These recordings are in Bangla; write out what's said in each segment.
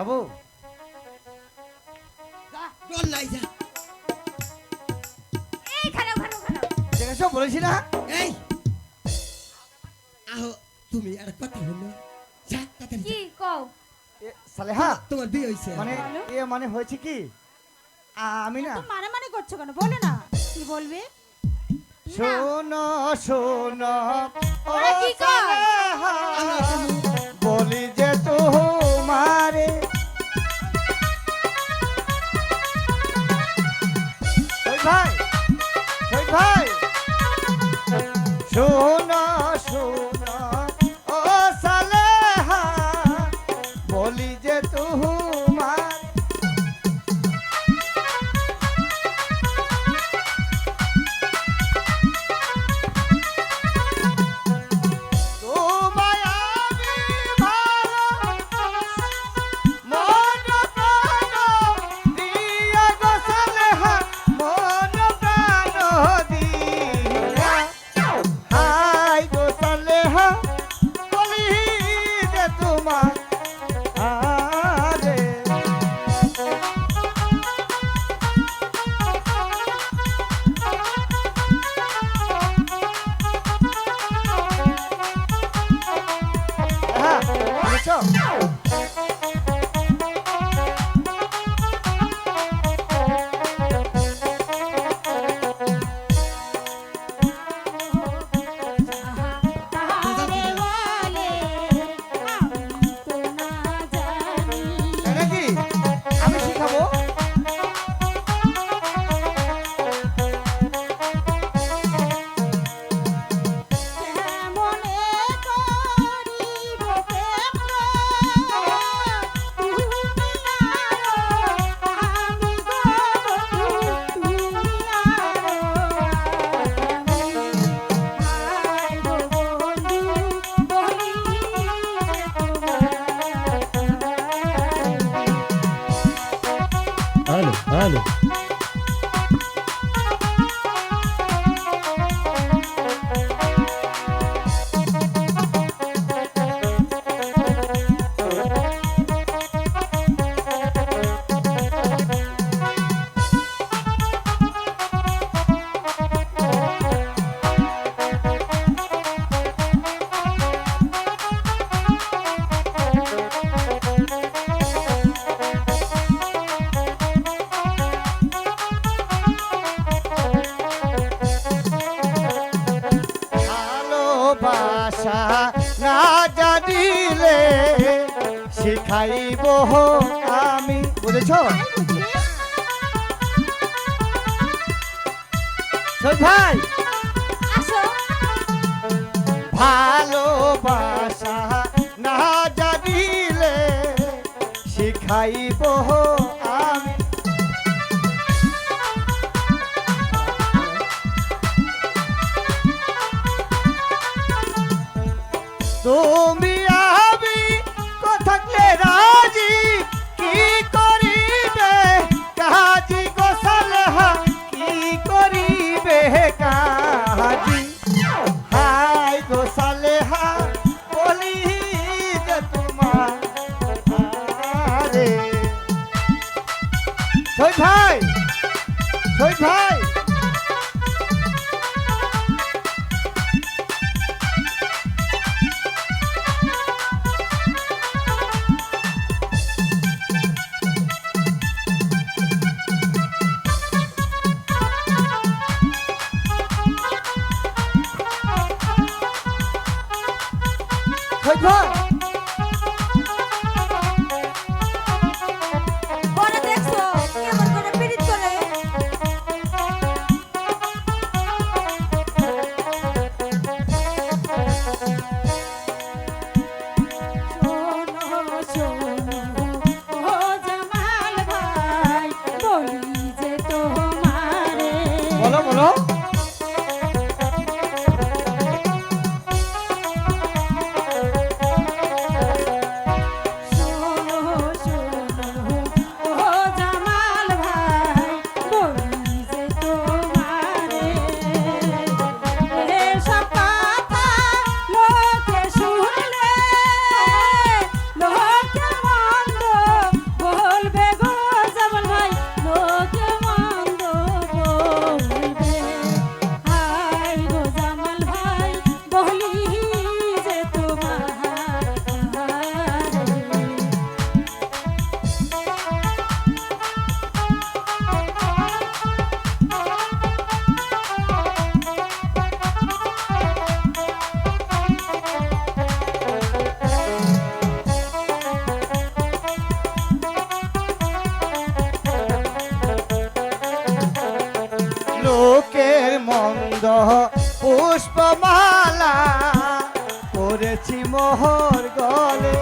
যাব? ডর নাই যা। এই খারাপ খারাপ খারাপ দেখেছ বলেছি না? এই আহো তুমি আর কথা হলো যা তাড়াতাড়ি কি কও? সালেহা তোমার বিয়ে হয়েছে। মানে এ মানে হয়েছে কি? আমি না তো মানে মানে করছ কেন? বলে না। কি বলবে? শোনো শোনো। ওরা কি কয়? বলি যে তোমারে ভাই ভাই শোনো Caralho. শিখাইব আমি। বুঝেছ? ভাই। ভালোবাসা না জানিলে শিখাইব Thank you. করেছি মোহর গলে।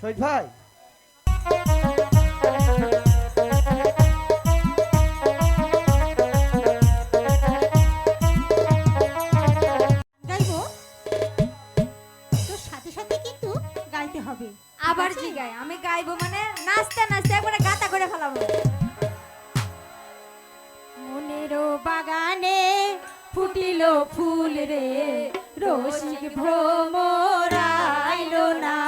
শহীদ ভাই। গাইবো? তোর সাথে সাথে কিন্তু গাইতে হবে। আবার জিগায় আমি গাইবো মানে নাচতে নাচতে একবারে গাতা করে ফেলাবো। মনেরও বাগানে ফুটিল ফুল রে রসিক ভ্রমরাইলো না।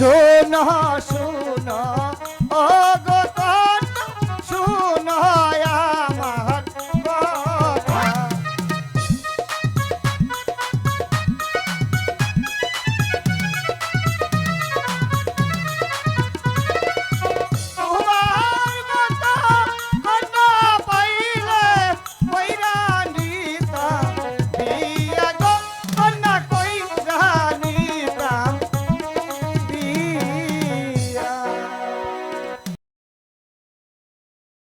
শোনা শোনা।